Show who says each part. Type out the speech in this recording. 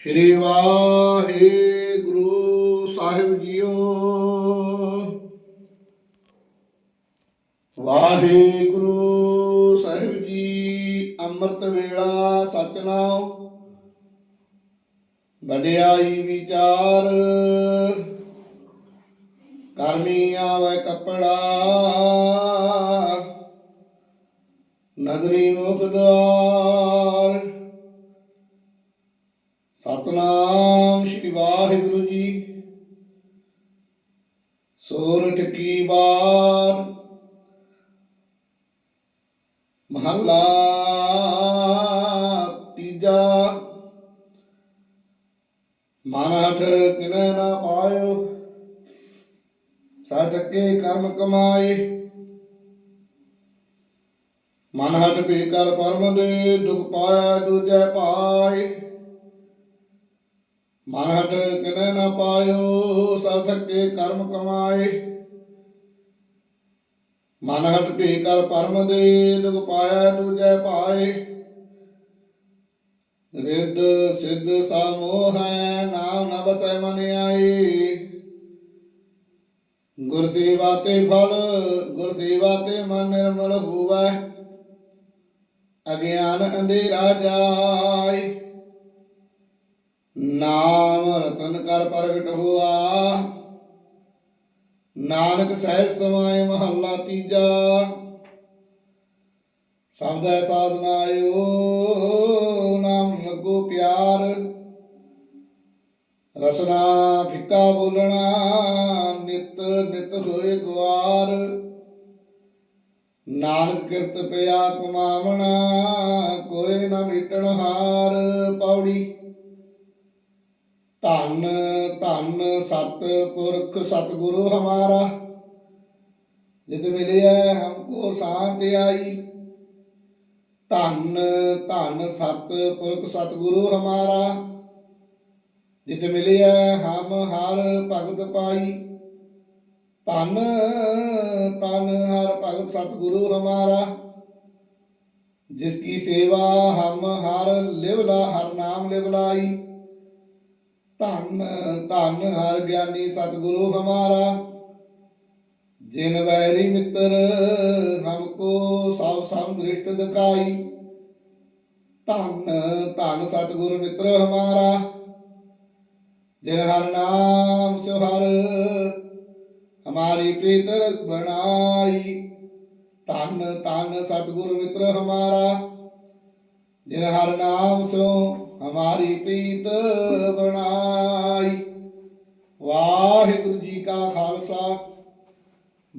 Speaker 1: ਸ਼੍ਰੀ ਵਾਹਿਗੁਰੂ ਸਾਹਿਬ ਜੀਓ। ਵਾਹਿਗੁਰੂ ਸਾਹਿਬ ਜੀ, ਅੰਮ੍ਰਿਤ ਵੇਲਾ ਸਤਨਾਮ। ਵਡਿਆਈ ਵਿਚਾਰ, ਕਰਮੀ ਆਵੇ ਕਪੜਾ। ਨਗਰੀ ਮੁਖ ਦੁਆਰ ਸਤਨਾਮ ਸ਼੍ਰੀ ਵਾਹਿਗੁਰੂ ਜੀ। ਸੋਰਠ ਕੀ ਬਾਰ ਮਹੱਲਾ ਤੀਜਾ। ਮਨ ਹਠ ਕਿਨੈ ਨਾ ਪਾਇਓ। ਸਤਕੇ ਕਰਮ ਕਮਾਏ। ਮਨ ਹਟ ਵੀ ਪਰਮ ਦੇ ਦੁਖ ਪਾਇਆ ਦੂਜੈ ਪਾਏ। ਮਨ ਹਟ ਕਿਨੈ ਨਾ ਪਾਇਓ ਸਤਕੇ ਕਰਮ ਕਮਾਏ। ਮਨ ਹਟ ਵੀ ਕਰ ਪਰਮ ਦੇ, ਦੁਖ ਪਾਇਆ ਦੂਜੈ ਪਾਏ। ਰਿੱਧ ਸਿੱਧ ਸਮੋਹ ਹੈ, ਨਾਮ ਨ ਬਸੈ ਮਨ ਆਈ ਗੁਰ ਸੇਵਾ ਤੇ ਫਲ, ਗੁਰ ਸੇਵਾ ਤੇ ਮਨ ਨਿਰਮਲ ਹੋਵੈ। ਅਗਿਆਨ ਅੰਧੇਰਾ ਜਾਏ। ਨਾਮ ਰਤਨ ਕਰ ਪ੍ਰਗਟ ਹੋਆ। ਨਾਨਕ ਸਹਿਜ ਸਮਾਏ ਮਹੱਲਾ ਤੀਜਾ। ਸ਼ਬਦ ਹੈ ਸਾਧਨਾਇਓ ਨਾਮ ਲੱਗੋ ਪਿਆਰ। ਰਸਨਾ ਫਿੱਕਾ ਬੋਲਣਾ, ਨਿਤ ਨਿਤ ਹੋਏ ਗਵਾਰ ਨਾਨਕ ਕਿਰਤ ਪਿਆ ਕਮਾਵਣਾ ਕੋਈ ਨਾ ਮੀਟਣ ਹਾਰ ਪੌੜੀ। ਧੰਨ ਧੰਨ ਸਤ ਪੁਰਖ ਸਤਿਗੁਰੂ ਹਮਾਰਾ, ਜਿਤ ਮਿਲਿਆ ਹਮਕੋ ਸਾਥ ਆਈ। ਧੰਨ ਧੰਨ ਸਤ ਪੁਰਖ ਸਤਿਗੁਰੂ ਹਮਾਰਾ, ਜਿਤ ਮਿਲਿਆ ਹਮ ਹਰ ਭਗਤ ਪਾਈ। ਧੰਨ ਧੰਨ ਹਰ ਭਗਤ ਸਤਿਗੁਰੂ ਹਮਾਰਾ, ਜਿਸ ਕੀ ਸੇਵਾ ਹਮ ਹਰ ਲਿਵਲਾ, ਹਰ ਨਾਮ ਲਿਵਲਾਈ। ਧੰਨ ਧੰਨ ਹਰ ਗਿਆਨੀ ਸਤਿਗੁਰੂ ਹਮਾਰਾ, ਜਿਨ ਵੈਰੀ ਮਿੱਤਰ ਹਮਕੋ ਸਭ ਸਮ ਦ੍ਰਿਸ਼ਟ ਦਿਖਾਈ। ਧੰਨ ਧੰਨ ਸਤਿਗੁਰ ਮਿੱਤਰ ਹਮਾਰਾ, ਜਿਨ ਹਰ ਨਾਮ ਸਿਉ ਹਰ ਹਮਾਰੀ ਪ੍ਰੀਤ ਬਣਾਈ। ਧੰਨ ਧੰਨ ਸਤਿਗੁਰ ਮਿੱਤਰ ਹਮਾਰਾ, ਜਿਨ ਹਰ ਨਾਮ ਸਿਉ ਹਮਾਰੀ ਪ੍ਰੀਤ ਬਣਾਈ।